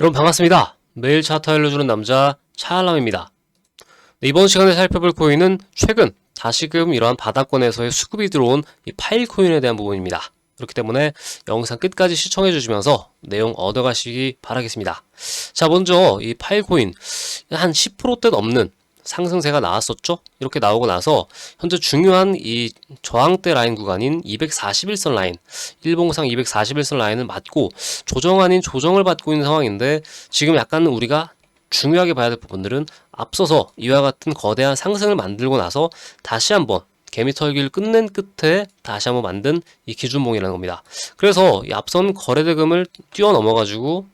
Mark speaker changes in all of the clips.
Speaker 1: 여러분 반갑습니다. 매일 차트 알려주는 남자 차알람입니다. 네, 이번 시간에 살펴볼 코인은 최근 다시금 이러한 바닥권에서의 수급이 들어온 이 파일 코인에 대한 부분입니다. 그렇기 때문에 영상 끝까지 시청해 주시면서 내용 얻어가시기 바라겠습니다. 자, 먼저 이 파일 코인 한 10%대 넘는 상승세가 나왔었죠. 이렇게 나오고 나서 현재 중요한 이 저항대 라인 구간인 241선 라인, 일봉상 241선 라인을 맞고 조정 아닌 조정을 받고 있는 상황인데 지금 약간 우리가 중요하게 봐야 될 부분들은 앞서서 이와 같은 거대한 상승을 만들고 나서 다시 한번 개미 털기를 끝낸 끝에 다시 한번 만든 이 기준봉이라는 겁니다. 그래서 이 앞선 거래대금을 뛰어넘어가지고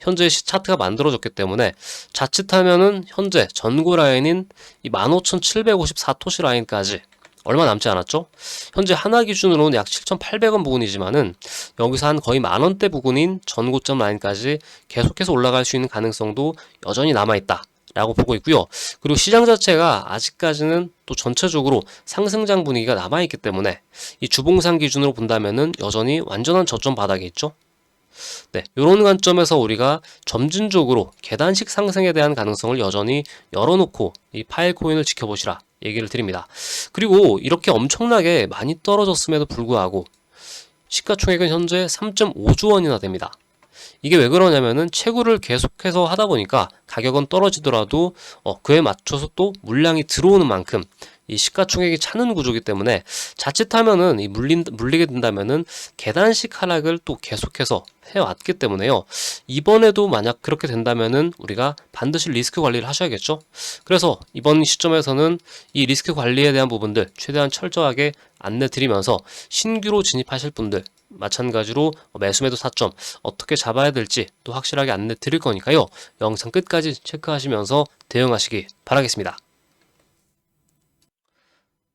Speaker 1: 현재 시 차트가 만들어졌기 때문에 자칫하면은 현재 전고 라인인 이 15,754토시 라인까지 얼마 남지 않았죠? 현재 하나 기준으로는 약 7,800원 부근이지만은 여기서 한 거의 만 원대 부근인 전고점 라인까지 계속해서 올라갈 수 있는 가능성도 여전히 남아 있다. 라고 보고 있고요. 그리고 시장 자체가 아직까지는 또 전체적으로 상승장 분위기가 남아 있기 때문에 이 주봉상 기준으로 본다면은 여전히 완전한 저점 바닥에 있죠. 네, 이런 관점에서 우리가 점진적으로 계단식 상승에 대한 가능성을 여전히 열어놓고 이 파일 코인을 지켜보시라 얘기를 드립니다. 그리고 이렇게 엄청나게 많이 떨어졌음에도 불구하고 시가총액은 현재 3.5조 원이나 됩니다. 이게 왜 그러냐면은 채굴을 계속해서 하다 보니까 가격은 떨어지더라도 어, 그에 맞춰서 또 물량이 들어오는 만큼 이 시가총액이 차는 구조기 때문에 자칫하면은 이 물린 물리게 된다면은 계단식 하락을 또 계속해서 해왔기 때문에요. 이번에도 만약 그렇게 된다면은 우리가 반드시 리스크 관리를 하셔야겠죠. 그래서 이번 시점에서는 이 리스크 관리에 대한 부분들 최대한 철저하게 안내 드리면서 신규로 진입하실 분들 마찬가지로 매수매도 타점 어떻게 잡아야 될지 또 확실하게 안내 드릴 거니까요. 영상 끝까지 체크하시면서 대응하시기 바라겠습니다.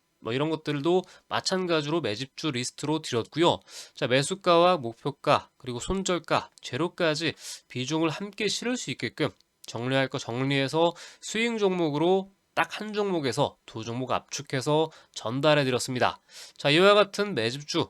Speaker 1: 뭐 이런 것들도 마찬가지로 매집주 리스트로 드렸고요. 자, 매수가와 목표가 그리고 손절가, 재료까지 비중을 함께 실을 수 있게끔 정리할 거 정리해서 스윙 종목으로 딱 한 종목에서 두 종목 압축해서 전달해 드렸습니다. 자, 이와 같은 매집주